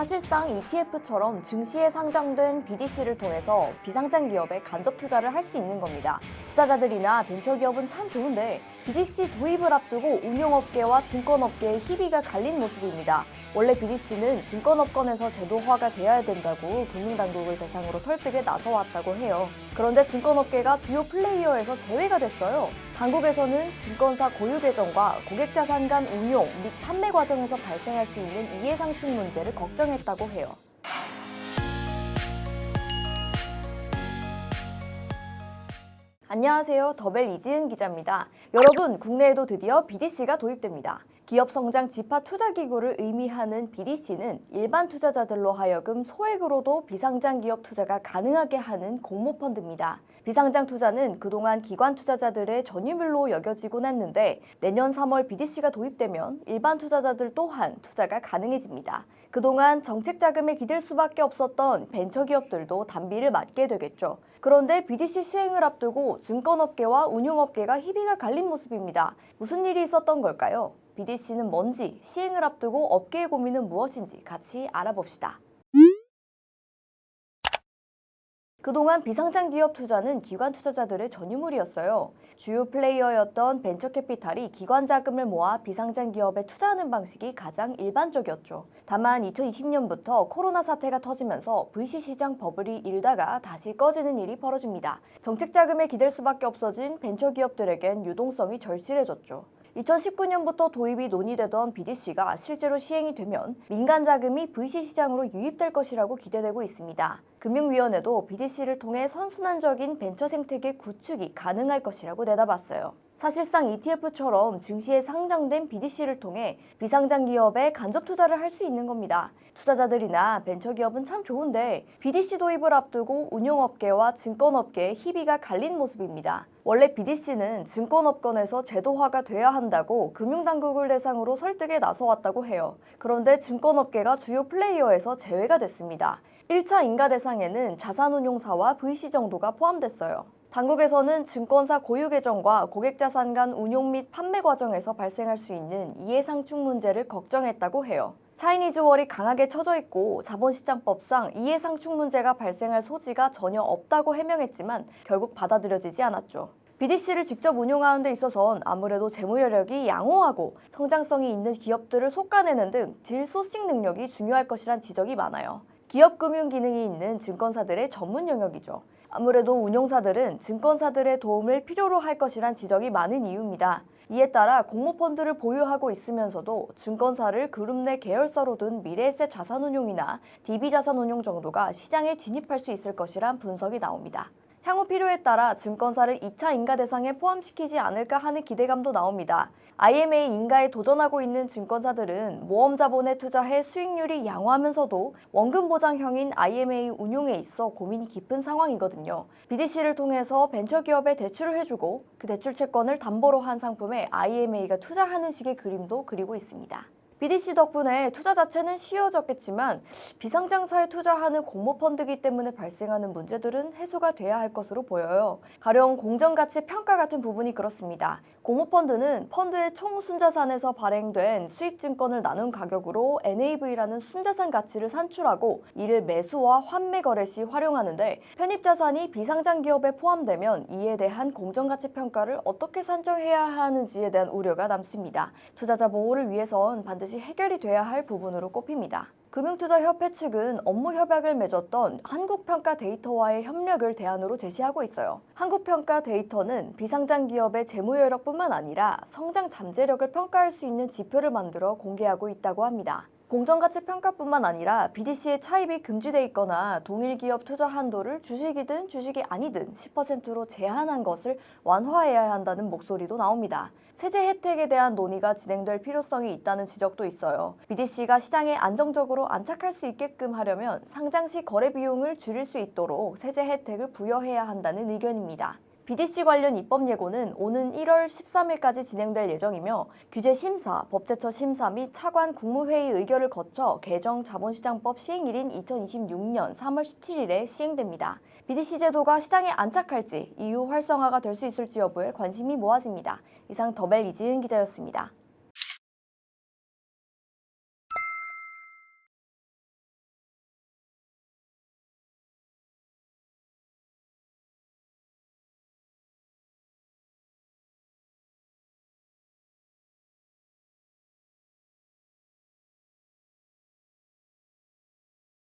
사실상 ETF처럼 증시에 상장된 BDC를 통해서 비상장 기업에 간접 투자를 할 수 있는 겁니다. 투자자들이나 벤처기업은 참 좋은데 BDC 도입을 앞두고 운용업계와 증권업계의 희비가 갈린 모습입니다. 원래 BDC는 증권업권에서 제도화가 되어야 된다고 금융당국을 대상으로 설득에 나서왔다고 해요. 그런데 증권업계가 주요 플레이어에서 제외가 됐어요. 당국에서는 증권사 고유 계정과 고객자산 간 운용 및 판매 과정에서 발생할 수 있는 이해상충 문제를 걱정했다고 해요. 안녕하세요. 더벨 이지은 기자입니다. 여러분, 국내에도 드디어 BDC가 도입됩니다. 기업 성장 집합 투자 기구를 의미하는 BDC는 일반 투자자들로 하여금 소액으로도 비상장 기업 투자가 가능하게 하는 공모 펀드입니다. 비상장 투자는 그동안 기관 투자자들의 전유물로 여겨지곤 했는데 내년 3월 BDC가 도입되면 일반 투자자들 또한 투자가 가능해집니다. 그동안 정책 자금에 기댈 수밖에 없었던 벤처 기업들도 단비를 맞게 되겠죠. 그런데 BDC 시행을 앞두고 증권업계와 운용업계가 희비가 갈린 모습입니다. 무슨 일이 있었던 걸까요? BDC는 뭔지, 시행을 앞두고 업계의 고민은 무엇인지 같이 알아봅시다. 그동안 비상장 기업 투자는 기관 투자자들의 전유물이었어요. 주요 플레이어였던 벤처캐피탈이 기관 자금을 모아 비상장 기업에 투자하는 방식이 가장 일반적이었죠. 다만 2020년부터 코로나 사태가 터지면서 VC 시장 버블이 일다가 다시 꺼지는 일이 벌어집니다. 정책 자금에 기댈 수밖에 없어진 벤처 기업들에겐 유동성이 절실해졌죠. 2019년부터 도입이 논의되던 BDC가 실제로 시행이 되면 민간 자금이 VC 시장으로 유입될 것이라고 기대되고 있습니다. 금융위원회도 BDC를 통해 선순환적인 벤처 생태계 구축이 가능할 것이라고 내다봤어요. 사실상 ETF처럼 증시에 상장된 BDC를 통해 비상장 기업에 간접 투자를 할 수 있는 겁니다. 투자자들이나 벤처기업은 참 좋은데 BDC 도입을 앞두고 운용업계와 증권업계의 희비가 갈린 모습입니다. 원래 BDC는 증권업권에서 제도화가 돼야 한다고 금융당국을 대상으로 설득에 나서왔다고 해요. 그런데 증권업계가 주요 플레이어에서 제외가 됐습니다. 1차 인가 대상에는 자산운용사와 VC 정도가 포함됐어요. 당국에서는 증권사 고유 계정과 고객 자산 간 운용 및 판매 과정에서 발생할 수 있는 이해상충 문제를 걱정했다고 해요. 차이니즈월이 강하게 쳐져 있고 자본시장법상 이해상충 문제가 발생할 소지가 전혀 없다고 해명했지만 결국 받아들여지지 않았죠. BDC를 직접 운용하는 데 있어선 아무래도 재무 여력이 양호하고 성장성이 있는 기업들을 솎아내는 등 딜소싱 능력이 중요할 것이란 지적이 많아요. 기업 금융 기능이 있는 증권사들의 전문 영역이죠. 아무래도 운용사들은 증권사들의 도움을 필요로 할 것이란 지적이 많은 이유입니다. 이에 따라 공모펀드를 보유하고 있으면서도 증권사를 그룹 내 계열사로 둔 미래에셋 자산운용이나 DB자산운용 정도가 시장에 진입할 수 있을 것이란 분석이 나옵니다. 향후 필요에 따라 증권사를 2차 인가 대상에 포함시키지 않을까 하는 기대감도 나옵니다. IMA 인가에 도전하고 있는 증권사들은 모험 자본에 투자해 수익률이 양호하면서도 원금 보장형인 IMA 운용에 있어 고민이 깊은 상황이거든요. BDC를 통해서 벤처기업에 대출을 해주고 그 대출 채권을 담보로 한 상품에 IMA가 투자하는 식의 그림도 그리고 있습니다. BDC 덕분에 투자 자체는 쉬워졌겠지만 비상장사에 투자하는 공모펀드이기 때문에 발생하는 문제들은 해소가 돼야 할 것으로 보여요. 가령 공정가치 평가 같은 부분이 그렇습니다. 공모펀드는 펀드의 총 순자산에서 발행된 수익증권을 나눈 가격으로 NAV라는 순자산 가치를 산출하고 이를 매수와 환매 거래 시 활용하는데 편입자산이 비상장 기업에 포함되면 이에 대한 공정가치 평가를 어떻게 산정해야 하는지에 대한 우려가 남습니다. 투자자 보호를 위해선 반드시 해결이 돼야 할 부분으로 꼽힙니다. 금융투자협회 측은 업무 협약을 맺었던 한국평가 데이터와의 협력을 대안으로 제시하고 있어요. 한국평가 데이터는 비상장 기업의 재무 여력뿐만 아니라 성장 잠재력을 평가할 수 있는 지표를 만들어 공개하고 있다고 합니다. 공정가치 평가뿐만 아니라 BDC의 차입이 금지돼 있거나 동일 기업 투자 한도를 주식이든 주식이 아니든 10%로 제한한 것을 완화해야 한다는 목소리도 나옵니다. 세제 혜택에 대한 논의가 진행될 필요성이 있다는 지적도 있어요. BDC가 시장에 안정적으로 안착할 수 있게끔 하려면 상장 시 거래 비용을 줄일 수 있도록 세제 혜택을 부여해야 한다는 의견입니다. BDC 관련 입법 예고는 오는 1월 13일까지 진행될 예정이며 규제 심사, 법제처 심사 및 차관 국무회의 의결을 거쳐 개정 자본시장법 시행일인 2026년 3월 17일에 시행됩니다. BDC 제도가 시장에 안착할지 이후 활성화가 될 수 있을지 여부에 관심이 모아집니다. 이상 더벨 이지은 기자였습니다.